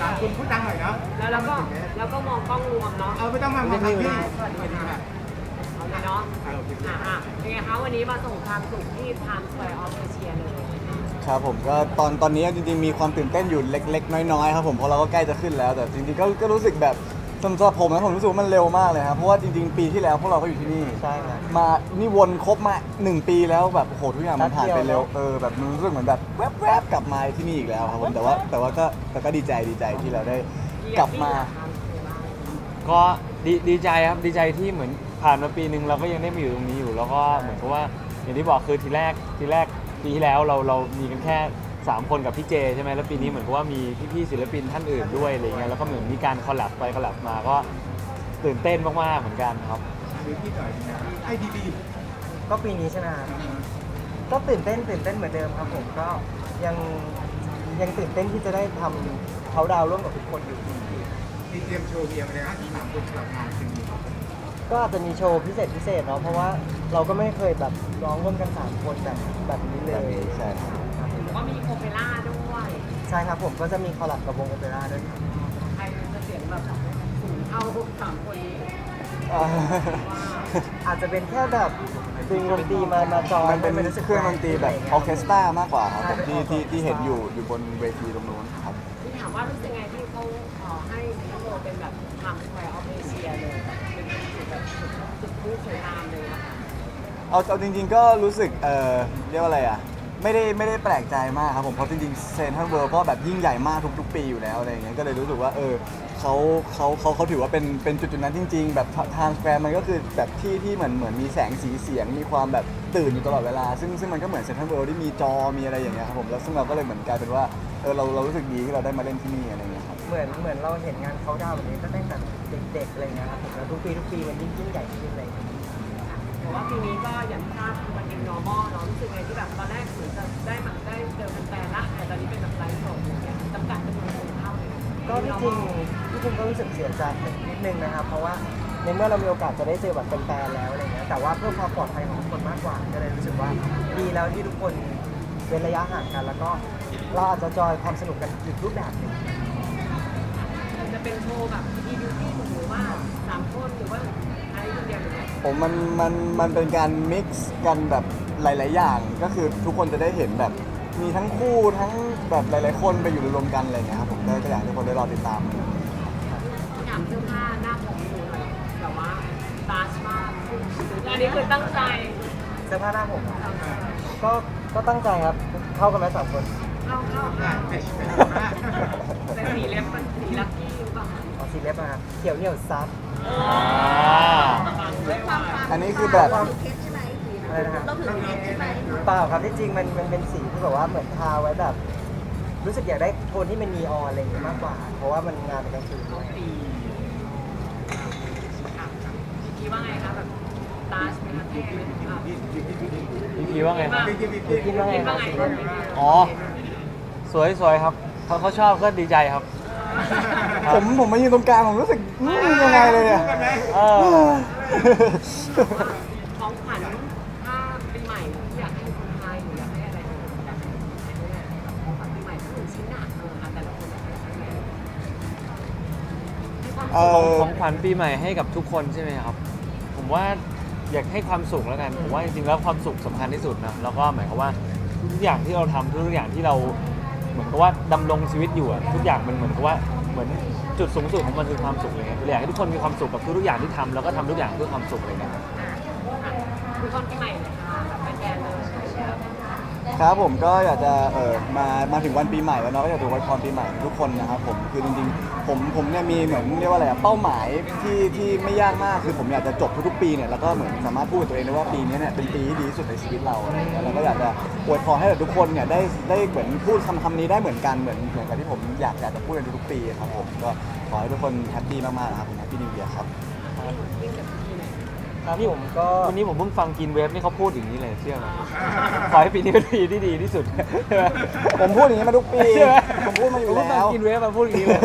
ตามคุณพูดดังหน่อยเนาะแล้วเราก็แล้วก็มองกล้องรวมเนาะเอาไม่ต้องมามาทำพี่สวัสดีค่ะเอาเลยเนาะอะอะเป็นไงคะวันนี้มาส่งความสุขที่ Times Square of Asia เลยครับผมก็ตอนตอนนี้จริงๆมีความตื่นเต้นอยู่เล็ก ๆ น้อยๆครับผมเพราะเราก็ใกล้จะขึ้นแล้วแต่จริงๆก็ก็รู้สึกแบบ สำหรับผมนะผมรู้สึกว่ามันเร็วมากเลยครับเพราะว่าจริงๆ ปีที่แล้วพวกเราก็อยู่ที่นี่ ใช่ครับ มานี่วนครบมาหนึ่งปีแล้วแบบโอ้โหทุกอย่างมันผ่านไปแป๊บเดียวเร็วเออแบบมันรู้สึกเหมือนแบบแวบๆกลับมาที่นี่อีกแล้วครับผมแต่ว่าแต่ว่าก็แต่ก็ดีใจดีใจที่เราได้กลับมา ก็ดีดีใจครับดีใจที่เหมือนผ่านมาปีหนึ่งเราก็ยังได้มาอยู่ตรงนี้อยู่ แล้วก็เหมือนกับว่าอย่างที่บอกคือทีแรกทีแรกปีที่แล้วเราเรามีกันแค่ 3 คนกับพี่เจใช่ไหมแล้วปีนี้เหมือนกับว่ามีพี่ๆศิลปินท่านอื่นด้วยอะไรเงี้ยแล้วก็เหมือนมีการคอลแลบไปคอลแลบมาก็ตื่นเต้นมากๆเหมือนกันครับหรือพี่หน่อยนะไอ้ดีดีก็ปีนี้ใช่ไหมครับก็ตื่นเต้นตื่นเต้นเหมือนเดิมครับผมก็ยังยังตื่นเต้นที่จะได้ทำเขาดาวน์ร่วมกับทุกคนอยู่มีเตรียมโชว์เดียวเลยนะสามคนกลับงานจริงก็อาจจะมีโชว์พิเศษพิเศษเนาะเพราะว่าเราก็ไม่เคยแบบร้องร่วมกันสามคนแบบแบบนี้เลแบ บยนี้ใช่ว่ามีโอเปร่าด้วยใช่ครับผมก็จะมีคอลแลบกับวงโอเปร่าด้วยครับใครจะเสียงแบบสูงเท่าสามคนนี้อ่าอาจจะเป็นแค่แบบดึงดนตรีมามาจอยมันเป็นให้สึกเครื่องดนตรีแบบออร์เคสตรามากกว่าครับผมใช่ที่เป็นที่ที่เห็น orchestra อยู่อยู่บนเวทีตรงนู้นครับ ที่ถามว่ารู้สึกไงที่เขาขอให้สิงคโปร์เป็นแบบ Times Square of Asia เลยแบบเป็นจุดแบบจุดจุดผู้สวยงามเลยนะคะ เอาเอาจริงๆก็รู้สึกเออเรียกว่าอะไรอะ ไม่ได้ไม่ได้แปลกใจมากครับผมเพราะจริงๆเซนทรัลเวิลด์ก็แบบยิ่งใหญ่มากทุกๆ ปีอยู่แล้วอะไรอย่างเงี้ยก็เลยรู้สึกว่าเออเขาเขาเขาเขาถือว่าเป็นเป็นจุดจุดๆนั้นจริง ๆ แบบทางสแควร์มันก็คือแบบที่ที่เหมือนเหมือนมีแสงสีเสียงมีความแบบตื่นอยู่ตลอดเวลา ซึ่งซึ่งมันก็เหมือนเซนทรัลเวิลด์ที่มีจอมีอะไรอย่างเงี้ยครับผมแล้วซึ่งเราก็เลยเหมือนกลายเป็นว่าเออเราเรารู้สึกดีที่เราได้มาเล่นที่นี่อะไรอย่างเงี้ยครับเหมือนเหมือนเราเห็นงานเขาดาวแบบนี้ก็ตั้งแต่เด็กๆอะไรเงี้ยครับผมแล้วทุกปีทุกปีมันยิ่งยิ่งใหญ่ขึ้นเลย แต่ว่าปีนี้ก็อย่างที่ทราบมันเป็น normal เนาะรู้สึกไงที่แบบตอนแรกเหมือนจะได้มาได้เจอแฟนๆละแต่ตอนนี้เป็นแบบไลฟ์สดอย่างเงี้ยจำกัดจำนวนคนเข้าเลยก็ที่จริงที่จริงก็รู้สึกเสียใจนิดนึงนะครับ เพราะว่าในเมื่อเรามีโอกาสจะได้เจอแบบแฟนๆแล้วอะไรเงี้ยแต่ว่าเพื่อความปลอดภัยของทุกคนมากกว่าก็เลยรู้สึกว่าดีแล้วที่ทุกคนเว้นระยะห่างกัน แล้วก็เราอาจจะจอยความสนุกกันอีกรูปแบบหนึ่งมันจะเป็นโชว์แบบอีบิวตี้หรือ ว่าสามคนหรือว่าอะไรคนเดียวหรือไงผมมันมันมันเป็นการมิกซ์กันแบบหลาย ๆ อย่าง ก็คือทุกคนจะได้เห็นแบบมีทั้งคู่ทั้งแบบหลาย ๆ คนไปอยู่รวมกันอะไรอย่างเงี้ยครับผมก็ก็อยากให้ทุกคนได้รอติดตามถามเสื้อผ้าหน้าผมดูหน่อยแบบว่าตาชมากอันนี้คือตั้งใจเสื้อผ้าหน้าผมก็ก็ตั้งใจครับเข้ากันไหมสามคนเข้าเข้าๆอะเป็นเป็นมากแต่สีเล็บมันสีลักกี้ สีเล็บมาครับเขียวเหนียวซับอันนี้คือแบบอะไรนะครับ เราถือเคสใช่ไหมเปล่าครับที่จริงมันมันเป็นสีที่แบบว่าเหมือนทาไว้แบบ รู้สึกอยากได้โทนที่มันนีออนอะไรอย่างเงี้ยมากกว่า เพราะว่ามันงานเป็นกลางคืนด้วยปีอะพี่คิดว่าไงคะแบบตาชเป็นประเทศไหมอะพี่พีว่าไงครับพี่พี่พี่คิดว่าไงคิดครัว่าบไงสีคะเล็บอ๋อ สวยสวยครับเขาเขาชอบก็ดีใจครับ ผมผมมายืนตรงกลางผมรู้สึกอืมยังไงเลยเนี่ยเออ ของขวัญถ้าปีใหม่อยากให้คนไทยหรืออยากให้อะไรอยากให้ของขวัญปีใหม่สักหนึ่งชิ้นอะเอออะแต่ละคนอยากให้อะไรให้ความเอสุขอของขวัญปีใหม่ให้กับทุกคนใช่ไหมครับ ผมว่าอยากให้ความสุขแล้วกัน ผมว่าจริงๆแล้วความสุขสำคัญที่สุดนะ แล้วก็หมายความว่าทุกอย่างที่เราทำทุกอย่างที่เราเหมือนกับว่าดำรงชีวิตอยู่อะทุกอย่างมันเหมือนกับว่าเหมือน จุดสูงสุดของมันคือความสุขเลยไงอยากให้ทุกคนมีความสุขกับทุกๆอย่างที่ทำแล้วก็ทำทุกอย่างเพื่อความสุขเลยนะ คือคนปีใหม่เลยค่ะแบบแฟนๆเลยเชียร์ ครับผมก็อยากจะเออมามาถึงวันปีใหม่แล้วเนาะก็อยากจะอวยพรปีใหม่ทุกคนนะครับผมคือจริงๆผมผมเนี่ยมีเหมือนเรียกว่าอะไรอะเป้าหมายที่ที่ไม่ยากมากคือผมอยากจะจบทุกๆปีเนี่ยแล้วก็เหมือนสามารถพูดกับตัวเองได้ว่าปีนี้เนี่ยเป็นปีที่ดีที่สุดในชีวิตเราอะไรอย่างเงี้ยแล้วก็อยากจะอวยพรให้กับทุกคนเนี่ยได้ได้เหมือนพูดคำคำนี้ได้เหมือนกันเหมือนเหมือนกับที่ผมอยากอยากจะพูดในทุกๆปีครับผมก็ขอให้ทุกคนแฮปปี้มากๆนะครับผมแฮปปี้นิวเยียร์ครับ ครับผมก็วันนี้ผมเพิ่งฟังกินเวฟนี่เขาพูดอย่างนี้เลยเชื่อไหมขอให้ปีนี้เป็นปีที่ดีที่สุดใช่ไหมผมพูดอย่างนี้มาทุกปีใช่ไหมผมพูดมาอยู่ผมแล้ว กินเวฟมาพูดอย่างนี้เลย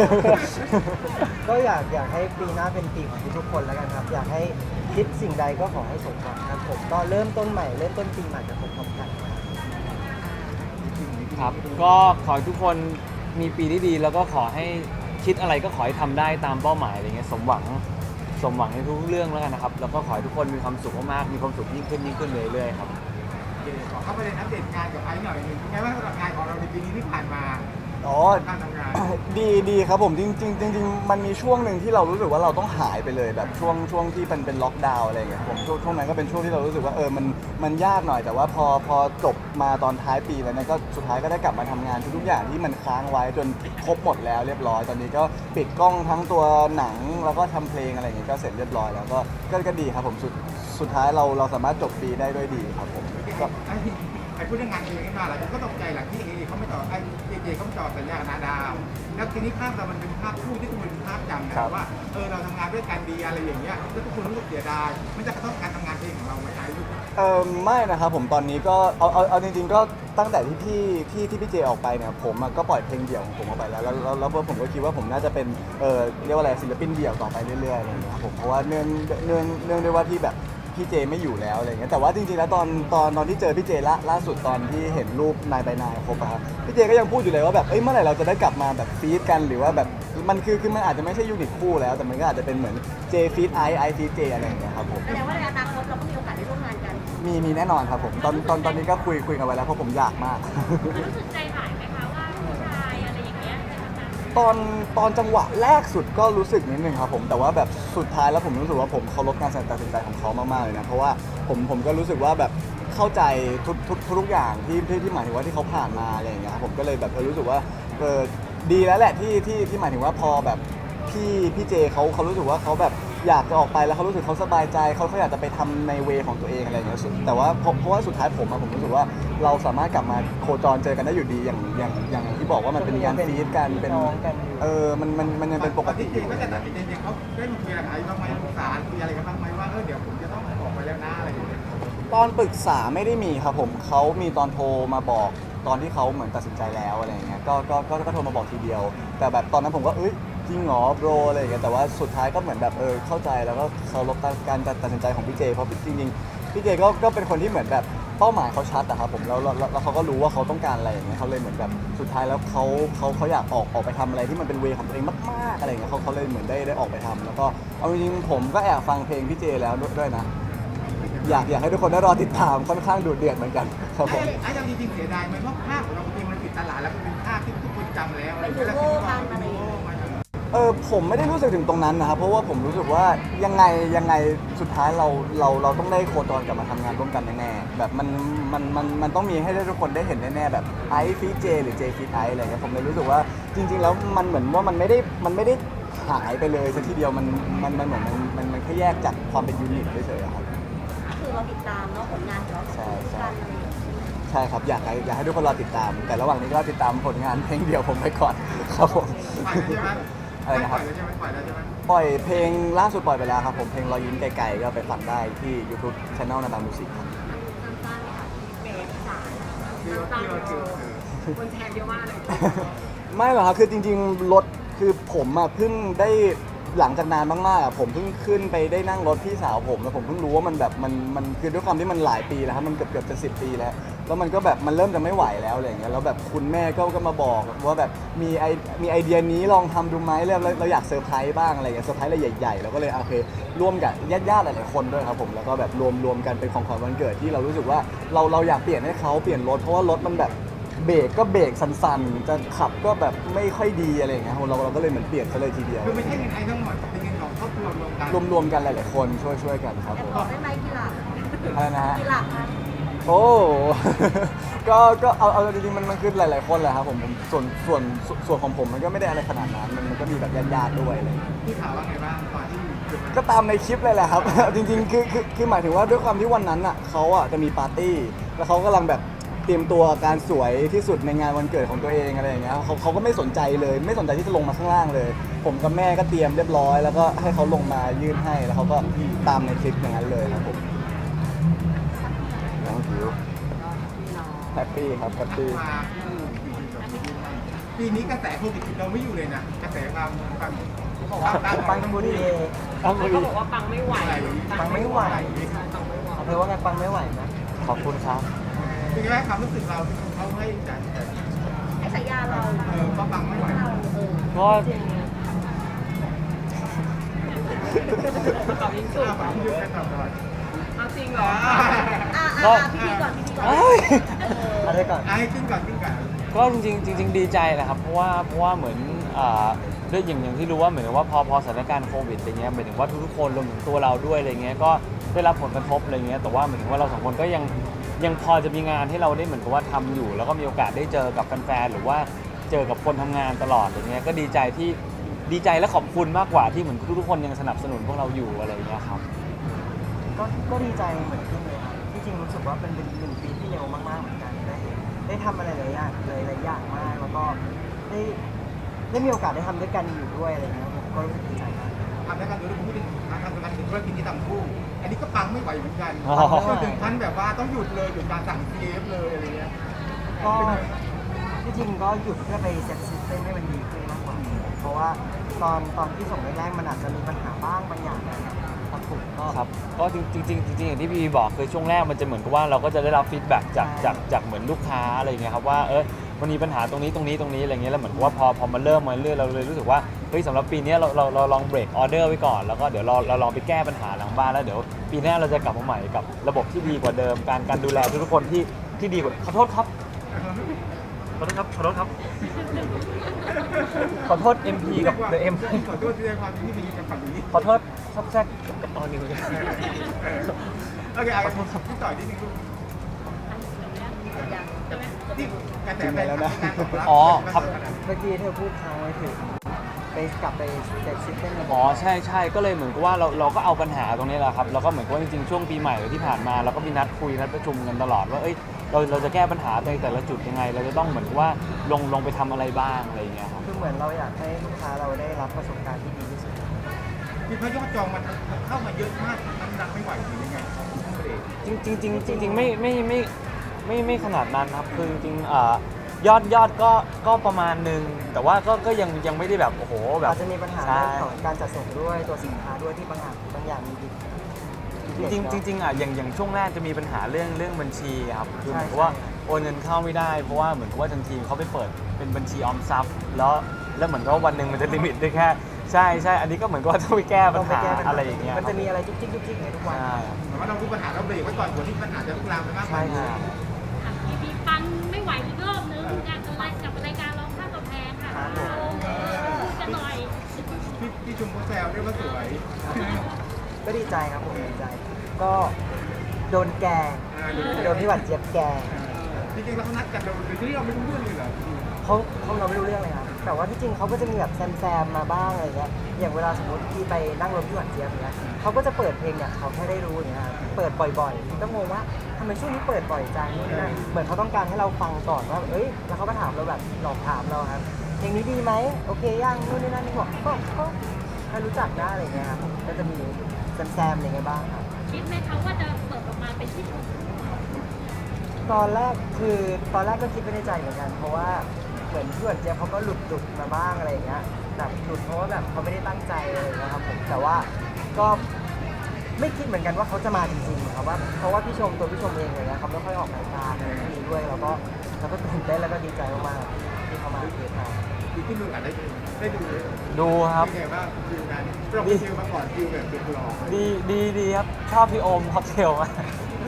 ก็อยากอยากให้ปีหน้าเป็นปีของทุกๆคนแล้วกันครับ อยากให้คิดสิ่งใดก็ขอให้สมหวังครับผมก็เริ่มต้นใหม่เริ่มต้นปีใหม่กับผมพร้อมกันครับครับก็ขอให้ทุกคนมีปีที่ดีแล้วก็ขอให้คิดอะไรก็ขอให้ทำได้ตามเป้าหมายอะไรเงี้ยสมหวัง สมหวังในทุกเรื่องแล้วกันนะครับ แล้วก็ขอให้ทุกคนมีความสุขมากๆมีความสุขยิ่งขึ้นยิ่งขึ้นเรื่อยๆครับ ขอเข้าไปเรียนอัปเดตงานกับไอ้หน่อยหนึงเป็นไงว่างสำหรับงานของเราในปีนี้ที่ผ่านมา อ๋อการทำงานดีดีครับผมจริงจริงจริงๆมันมีช่วงหนึ่งที่เรารู้สึกว่าเราต้องหายไปเลยแบบช่วงช่วงที่เป็นเป็นล็อกดาวน์อะไรอย่างเงี้ยผมช่วงช่วงนั้นก็เป็นช่วงที่เรารู้สึกว่าเออมันมันยากหน่อยแต่ว่าพอพอจบมาตอนท้ายปีแล้วเนี่ยก็สุดท้ายก็ได้กลับมาทำงานทุกๆอย่างที่มันค้างไว้จนครบหมดแล้วเรียบร้อย ตอนนี้ก็ปิดกล้องทั้งตัวหนังแล้วก็ทำเพลงอะไรอย่างเงี้ยก็เสร็จเรียบร้อยแล้วก็ก็ก็ดีครับผมสุดสุดท้ายเราเราสามารถจบปีได้ด้วยดีครับผมก็ ไอ้ ไอ้พูดเรื่องงานเพลงขึ้นมาหลายคนก็ตกใจหลังที่เอเขาไม่ต่อไอ้เจเจเขาไม่ต่อสัญญากับนาดาว แล้วทีนี้ภาพเรามันเป็นภาพคู่ที่ทุกคนเป็นภาพจำนะว่าเออเราทำงานด้วยกันดีอะไรอย่างเงี้ยแล้วทุกคนรู้สึกเสียดายมันจะกระทบการทำงานเพลงของเราไหมไอ้ลูกเออไม่นะครับผมตอนนี้ก็เอาเอาเอาจริงๆก็ตั้งแต่ที่พี่ที่ที่พี่เจออกไปเนี่ยผมอะก็ปล่อยเพลงเดี่ยวของผมออกไปแล้วแล้วแล้วแล้วผมก็คิดว่าผมน่าจะเป็นเออเรียกว่าอะไรศิลปินเดี่ยวต่อไปเรื่อยๆอะไรอย่างเงี้ยครับผมเพราะว่าเนื่องเนื่องเนื่องด้วยว่าที่แบบ พี่เจไม่อยู่แล้วอะไรเงี้ยแต่ว่าจริงๆแล้วตอนตอนตอนที่เจอพี่เจล่าล่าสุดตอนที่เห็นรูปนายใบนายครบอะครับพี่เจก็ยังพูดอยู่เลยว่าแบบเอ้ยเมื่อไหร่เราจะได้กลับมาแบบฟีดกันหรือว่าแบบมันคือคือมันอาจจะไม่ใช่ยูนิตคู่แล้ว แต่มันก็อาจจะเป็นเหมือนเจฟีดไอไอฟีดเจอะไรอย่างเงี้ยครับผม แสดงว่าในอนาคตเราก็มีโอกาสได้ร่วมงานกันมีมีแน่นอนครับผมตอนตอนตอนนี้ก็คุยคุยกันไว้แล้วเพราะผมอยากมาก รู้สึกใจ ตอนตอนจังหวะแรกสุดก็รู้สึกนิดนึงครับผมแต่ว่าแบบสุดท้ายแล้วผมรู้สึกว่าผมเคารพการตัดสินใจของเขามากๆเลยนะเพราะว่าผมผมก็รู้สึกว่าแบบเข้าใจทุกทุกทุกอย่างที่ที่ที่หมายถึงว่าที่เขาผ่านมาอะไรอย่างเงี้ยครับผมก็เลยแบบเออรู้สึกว่าเออดีแล้วแหละที่ที่ที่หมายถึงว่าพอแบบพี่พี่เจเขาเขารู้สึกว่าเขาแบบอยากจะออกไปแล้วเขารู้สึกเขาสบายใจเขาเขาอยากจะไปทำในเวของตัวเองอะไรอย่างเงี้ยสุดแต่ว่าเพราะเพราะว่าสุดท้ายผมอะผมรู้สึกว่าเราสามารถกลับมาโคจรเจอกันได้อยู่ดีอย่างอย่างอย่าง ที่บอกว่ามันเป็นการฟีดกันเป็นน้องกันอยู่เออมันมันมันยังเป็นปกติอจริยู่งก็จะตัดสินใจเขาได้มาคุยอะไรกับไอ้บ้างไหมปรึกษาคุยอะไรกันบ้างไหมว่าเออเดี๋ยวผมจะต้องออกไปแล้วนะอะไรอย่างเงี้ยตอนปรึกษาไม่ได้มีครับผมเขามีตอนโทรมาบอกตอนที่เขาเหมือนตัดสินใจแล้วอะไรอย่างเงี้ยก็ก็ก็ก็โทรมาบอกทีเดียว แต่แบบตอนนั้นผมก็เอ้ยจริงเหรอโบรอะไรอย่างเงี้ยแต่ว่าสุดท้ายก็เหมือนแบบเออเข้าใจแล้วก็เคารพการตัดสินใจของพี่เจเพราะจริงๆพี่เจก็ก็เป็นคนที่เหมือนแบบ เป้าหมายเขาชัดอะครับผมแล้วแล้วแล้วแล้วเขาก็รู้ว่าเขาต้องการอะไรอย่างเงี้ยเขาเลยเหมือนแบบสุดท้ายแล้วเขาเขาเขาอยากออกออกไปทำอะไรที่มันเป็นเวของตัวเองมากๆอะไรอย่างเงี้ยเขาเขาเลยเหมือนได้ได้ออกไปทำแล้วก็เอาจริงๆผมก็แอบฟังเพลงพี่เจแล้วด้วยนะ อยากอยากให้ทุกคนได้รอติดตามค่อนข้างดุเดือดเหมือนกันครับผม ไอ้ไอ้ยังจริงๆเสียดายไหมว่าภาพของเราจริงมันติดตลาดแล้วมันเป็นภาพที่ทุกคนจำแล้วอะไรอย่างเงี้ยแล้วคิดว่ามัน เป็นโง่มันเออผมไม่ได้รู้สึกถึงตรงนั้นนะครับ เพราะว่าผมรู้สึกว่ายังไงยังไงสุดท้ายเราเราเราต้องได้โคจรกลับมาทำงานร่วมกันแน่ๆแบบมันมันมันมันต้องมีให้ได้ทุกคนได้เห็นแน่ๆแบบไอฟีเจหรือเจฟีไออะไรเงี้ยผมเลยรู้สึกว่าจริง ๆ แล้วมันเหมือนว่ามันไม่ได้มันไม่ได้หายไปเลยสักทีเดียวมันมันมันเหมือนมันมันมันแค่แยกจากความเป็นยูนิตเฉยๆอะครับ คือเราติดตามเนาะผลงานของเราใช่ใช่ กันอะไรอย่างเงี้ยใช่ครับอยากให้อยากให้ทุกคนรอติดตาม แต่ระหว่างนี้ก็ติดตามผลงานเพลงเดียวผมไปก่อนครับผมปล่อยแล้วใช่ไหม อะไรนะครับ ปล่อยแล้วใช่ไหมปล่อยแล้วใช่ไหมปล่อยเพลงล่าสุดปล่อยไปแล้วครับผมเพลงรอยยิ้มไกลๆก็ไปฟังได้ที่ YouTube Channel นาตามิวสิกครับสั้นๆค่ะเบสสายที่เราที่เราเจอคนแชร์เยอะมากเลย ไม่หรอกครับคือจริงๆรถคือผมอะเพิ่งได้ หลังจากนานมากๆอะผมเพิ่งขึ้นไปได้นั่งรถพี่สาวผมแล้วผมเพิ่งรู้ว่ามันแบบมันมันคือด้วยความที่มันหลายปีแล้วครับมันเกือบเกือบจะสิปีแล้ว แล้วมันก็แบบมันเริ่มจะไม่ไหวแล้วอะไรอย่างเงี้ยแล้วแบบคุณแม่ก็ก็มาบอกว่าแบบมีไอมีไอเดียนี้ลองทำดูไหมแล้วเราเราอยากเซอร์ไพรส์บ้างอะไรอย่างเงี้ยเซอร์ไพรส์อะไรใหญ่ๆ แล้วก็เลยโอเคร่วมกับญาติๆหลายๆคนด้วยครับผมแล้วก็แบบรวมรวมกันเป็นของขวัญวันเกิดที่เรารู้สึกว่าเราเราอยากเปลี่ยนให้เขาเปลี่ยนรถเพราะว่ารถมันแบบ เบรกก็เบรกสั่นๆ จะขับก็แบบไม่ค่อยดีอะไรอย่างเงี้ยเราเราก็เลยเหมือนเปลี่ยนซะเลยทีเดียวคือไม่ใช่เงินไอ้ทั้งหมดเป็นเงินของครอบครัวรวมกันรวมๆกันหลายๆคนช่วยช่วยๆกันครับผมบอกได้ไหมกี่หลักอะไรนะฮะ กี่หลักคะโอ้ ก็ก็เอาเอาจริงๆมันมันคือหลาย ๆ คนแหละครับผมผมส่วนส่วนส่วนส่วนของผมมันก็ไม่ได้อะไรขนาดนั้นมันมันก็มีแบบญาติๆด้วยอะไรอย่างเงี้ย พี่ถามว่าไงบ้างตอนที่เกิดก็ตามในคลิปเลยแหละครับ จริงๆ คือคือคือหมายถึงว่าด้วยความที่วันนั้นอะเขาอะจะมีปาร์ตี้ แล้วเขากำลังแบบ เตรียมตัวการสวยที่สุดในงานวันเกิดของตัวเองอะไรอย่างเงี้ยเขาเขาก็ไม่สนใจเลย ไม่สนใจที่จะลงมาข้างล่างเลย ผมกับแม่ก็เตรียมเรียบร้อย แล้วก็ให้เขาลงมายื่นให้แล้วเขาก็ตามในคลิปอย่างนั้นเลยครับผมน้องผิวก็พี่น้องแฮปปี้ครับแฮปปี้ มาคู่อยู่กับพี่ให้ปีนี้กระแสโควิดเราไม่อยู่เลยนะกระแสความความเขาบอกว่าปังบุรีเอาไปเขาบอกว่าปังไม่ไหว ปังไม่ไหว ปังไม่ไหว เอาเป็นว่าไงปังไม่ไหวไหมขอบคุณครับ เป็นไงบ้างความรู้สึกเราที่เขาให้จากให้ฉายาเราเออก็ฟังไม่ไหวก็ตอบยิ่งสุดฟังอยู่กันตลอดเอาจริงเหรอก็พี่พี่ก่อนพี่ก่อนอ้ยเอะไรก่อนให้ขึ้นก่อนขึ้นก่อนก็จริงจริงดีใจแหละครับเพราะว่าเพราะว่าเหมือนอ่าด้วยอย่างอย่างที่รู้ว่าเหมือนว่าพอพอสถานการณ์โควิดอะไรเงี้ยหมายถึงว่าทุกๆคนรวมถึงตัวเราด้วยอะไรเงี้ยก็ได้รับผลกระทบอะไรเงี้ยแต่ว่าเหมายถึงว่าเราสองคนก็ยัง ยังพอจะมีงานให้เราได้เหมือนกับว่าทำอยู่ แล้วก็มีโอกาสได้เจอกับแฟนๆหรือว่าเจอกับคนทำงานตลอดอะไรเงี้ยก็ดีใจที่ดีใจและขอบคุณมากกว่าที่เหมือนทุกๆคนยังสนับสนุนพวกเราอยู่อะไรเงี้ยครับก็ก็ดีใจเหมือนกันเลยครับที่จริงรู้สึกว่าเป็นเป็นหนึ่งปีที่เร็วมากๆเหมือนกันได้ได้ทำอะไรหลายอย่างเลยหลายอย่างมาก แล้วก็ได้ได้มีโอกาสได้ทำด้วยกันอยู่ด้วยอะไรเงี้ยผมก็รู้สึกดีใจมากำแล้วกันดูดูพูดถึงทำธุรกิจธุรกิจที่ทำคู่ อันนี้ก็ปังไม่ไหวเหมือนกันอ๋อจนถึงขั้นแบบว่าต้องหยุดเลยหยุดการสั่งเกฟเลยอะไรเงี้ยก็ที่จริงก็หยุดเพื่อไปเซ็ตซิสเต็มให้มันดีขึ้นมากกว่า เพราะว่าตอนตอนที่ส่งแรกๆมันอาจจะมีปัญหาบ้างบางอย่างนะครับพอถูกก็ ครับก็จริงจริงๆจริงๆอย่างที่พี่บอกคือช่วงแรกมันจะเหมือนกับว่าเราก็จะได้รับฟีดแบ็กจากใช่ จากจากเหมือนลูกค้าอะไรเงี้ยครับว่าเออมันมีปัญหาตรงนี้ตรงนี้ตรงนี้อะไรเงี้ยแล้วเหมือนกับว่าพอพอมันเริ่มมาเรื่อยเราเลยรู้สึกว่าเฮ้ยสำหรับปีเนี้ยเราเราเราลองเบรกออเดอร์ไว้ก่อน แล้วก็เดี๋ยวเราเราลองไปแก้ปัญหาหลังบ้านแล้วเดี๋ยวปีหน้าเราจะกลับมาใหม่กับระบบที่ดีกว่าเดิม การการดูแลทุกๆคนที่ที่ดีกว่าขอโทษครับขอโทษครับขอโทษครับขอโทษ MP กับ The M ขอโทษที่ในความที่มีกับฝั่งนี้ขอโทษซับแซกกับตอนนี้โอเคเอาพี่ต่อยที่นึงที่กระแสไปแล้วนะอ๋อครับเมื่อกี้เธอพูดค้างไว้ถึง ไปกลับไปเซ็ตซิสเต็มอ๋อใช่ใช่ก็เลยเหมือนกับว่าเราเราก็เอาปัญหาตรงนี้แหละครับแล้วก็เหมือนกับว่าจริงๆช่วงปีใหม่ที่ผ่านมาเราก็มีนัดคุยนัดประชุมกันตลอดว่าเอ้ยเราเราจะแก้ปัญหาในแต่ละจุดยังไง เราจะต้องเหมือนกับว่าลงลงไปทำอะไรบ้างอะไรอย่างเงี้ยครับ คือเหมือนเราอยากให้ลูกค้าเราได้รับประสบการณ์ที่ดีที่สุด คือเขายอดจองมันเข้ามาเยอะมากมันดังไม่ไหวหรือยังไงจริงจริงจริงจริงๆไม่ไม่ไม่ไม่ไม่ขนาดนั้นครับคือจริงๆอ่า ยอดยอดก็ก็ประมาณหนึงแต่ว่าก็ก็ยังยังไม่ได้แบบโอ้โหแบบอาจจะมีปัญหาใช่เรื่องของการจัดส่งด้วยตัวสินค้าด้วยที่บางอย่างบางอย่างมีดีจริงๆจริงๆอะอย่างอย่างช่วงแรกจะมีปัญหาเรื่องเรื่องบัญชีครับคือเหใช่มือนกับว่าใช่โอนเงินเข้าไม่ได้เพราะว่าเหมือนกับว่าทางทีมเขาไปเปิดเป็นบัญชีออมทรัพย์แล้วแล้วเหมือนกับว่าวันหนึ่งมันจะลิมิตได้แค่ใช่ใช่อันนี้ก็เหมือนกับว่าต้องไปแก้ปัญต้องไปหาแก้ปัญหาอะไรอย่างเงี้ยมันจะมีอะไรจุกจิกจุกจิกในทุกวันใช่แต่ว่าเรารู้ปัญหาเราเบรกไว้ก่อนก่อนที่ปัญหาจะลุกลามไปมากกว่าใช่นี้ครับพี่พีปันไม่ไหวอีกรอ บนึงจากรายกับรายการร้องข้ามกำแพงค่ะพูดกันหน่อยพี่พี่ชุมโพแซวเรียกว่าสวยก็ดีใจครับผมดีใจ ก็โดนแกล้งโดนพี่หวัดเจี๊ยบแกล้งจริงๆเราเขานัดกันเราโดยที่เราไม่รู้เรื่องเลยเหรอเขาเขาเราไม่รู้เรื่องเลยครับแต่ว่าที่จริงเขาก็จะมีแบบแซมๆมาบ้างอะไรเงี้ยอย่างเวลาสมมติพี่ไปนั่งรถพี่หวานเจี๊ยบเนี้ยเขาก็จะเปิดเพลงเนี่ยเขาแค่ได้รู้อย่างเงี้ยครับเปิดบ่อยๆพี่ก็งงว่าทำไมช่วงนี้เปิดบ่อยจังนู่นนี่นั่นเหมือนเขาต้องการให้เราฟังก่อนว่าเอ้ยแล้วเขาก็ถามเราแบบหลอกถามเราครับเพลงนี้ดีไหมโอเคยังนู่นนี่นั่นนี่บอกก็ก็ถ้ารู้จักได้อะไรเงี้ยครับผมก็จะมีแซมๆอะไรเงี้ยบ้างครับคิดไหมคะว่าจะเปิดออกมาเป็นที่ถูกตอนแรกคือตอนแรกก็คิดไปในใจเหมือนกัน เพราะว่าเหมือนเพื่อนเจี๊ยบเขาก็หลุดหลุดมาบ้างอะไรอย่างเงี้ยแบบหลุดเพราะว่าแบบเขาไม่ได้ตั้งใจเลยนะครับผมแต่ว่าก็ ไม่คิดเหมือนกันว่าเขาจะมาจริงๆครับว่าเพราะว่าพี่ชมตัวพี่ชมเองเลยนะเขาไม่ค่อยออกรายการอะไรพวกนี้ด้วยแล้วก็เราก็ตื่นเต้นแล้วก็ดีใจมากๆที่เขามาเทปเราคือที่มึงอะได้ดูได้ดูเลยดูครับเป็นไงบ้างฟิลนั้นเราไปฟิลมาก่อนฟิลแบบเป็นหลอกดีดีดีครับชอบพี่โอมค็อกเทลมาก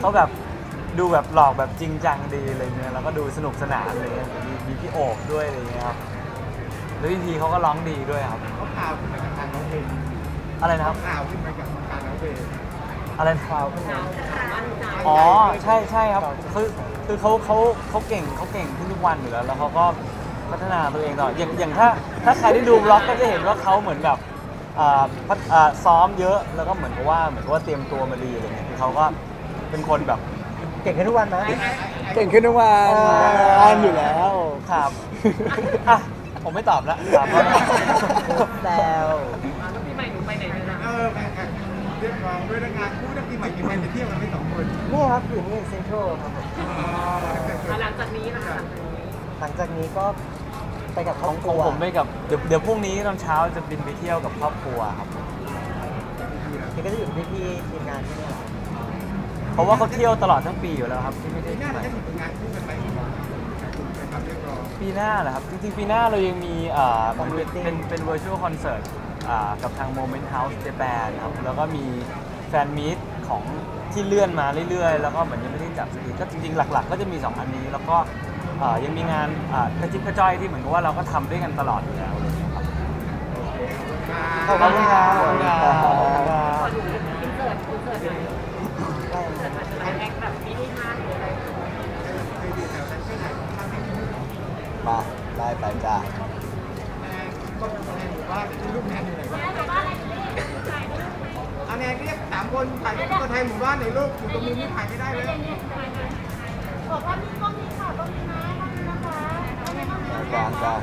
เขาแบบดูแบบหลอกแบบจริงจังดีอะไรเงี้ยแล้วก็ดูสนุกสนานอะไรเลยมีมีพี่โอบด้วยอะไรเงี้ยครับแล้วพี่พีเขาก็ร้องดีด้วยครับเขาข่าวขึ้นมากับการน้องเพลงอะไรนะคเขารับข่าวขึ้นมากับการน้องเพลง อะไรนะคราวขึ้นมามั่นใจอ๋อใช่ใช่ครับคือคือเขาเขาเขาเก่งเขาเก่งขึ้นทุกวันอยู่แล้ว แล้วเขาก็พัฒนาตัวเองตลอดอย่างอย่างถ้าถ้าใครได้ดูบล็อกก็จะเห็นว่าเขาเหมือนแบบอ่าพัฒอ่าซ้อมเยอะแล้วก็เหมือนกับว่าเหมือนกับว่าเตรียมตัวมาดีอะไรเงี้ยคือเขาก็เป็นคนแบบเก่งขึ้นทุกวันไหมเก่งขึ้นทุกวันอ่าอยู่แล้วครับอะผมไม่ตอบแล้วถามว่าแล้วแล้วพี่ใหม่หนูไปไหนกันนะเออแข่งเรียกร้องด้วยงาน คู่นักปีใหม่กี่แฟนไปเที่ยวกันไม่สองคนนี่ครับอยู่นี่เซ็นทรัลครับผมหลังจากนี้นะคะหลังจากนี้หลังจากนี้ก็ไปกับครขออบงคของรัวผมไปกับเดี๋ยวเดี๋ยวพรุ่งนี้ตอนเช้าจะบินไปเที่ยวกับครอบครัวครับ นี่ก็จะอยู่ที่พี่ๆทีมงานที่นี่แหละเพราะว่าเขาเที่ยวตลอดทั้งปีอยู่แล้วครับที่ไม่ได้ปีหน้าที่ไหนจะมีผลงานคู่กันไหมเป็นความเรียกร้องปีหน้าเหรอครับ จริงๆ ปีหน้าเรายังมีเอ่อเหมันเป็นเป็นเป็น virtual concert อ่ากับทาง Moment House Japan ครับ แล้วก็มีแฟนมีต ของที่เลื่อนมาเรื่อยๆ แล้วก็เหมือนยังไม่ได้จัดสักทีก็จริงๆ หลัก ๆ ก็จะมี 2 อันนี้ แล้วก็เอ่อยังมีงานอ่ากระจิบกระจ้อยที่เหมือนกับว่าเราก็ทำด้วยกันตลอดอยู่แล้วอะไรอย่างเงี้ยครับขอบคุณครับขอบคุณครัขอดูอินเสิร์ตอินเสิร์ตหน่อยอินเสิร์ตมาจะแอคแบบมินิฮาร์ดหรืออะไรมาได้ไปจ้า ก็แนนบอว่าเป็นลูกแนนอยู่ไหนบอกว่าอ แนนเรียกสามคนถ่ายรูปตัวแทนหมู่บ้านในโลกอยู่ตรงนี้นี่ถ่ายไม่ได้เลยบอกว่ามีกล้องนี้ค่ะกล้องนี้นะกล้องนี้นะคะกล้องนี้กล้องนี้กลางจ้า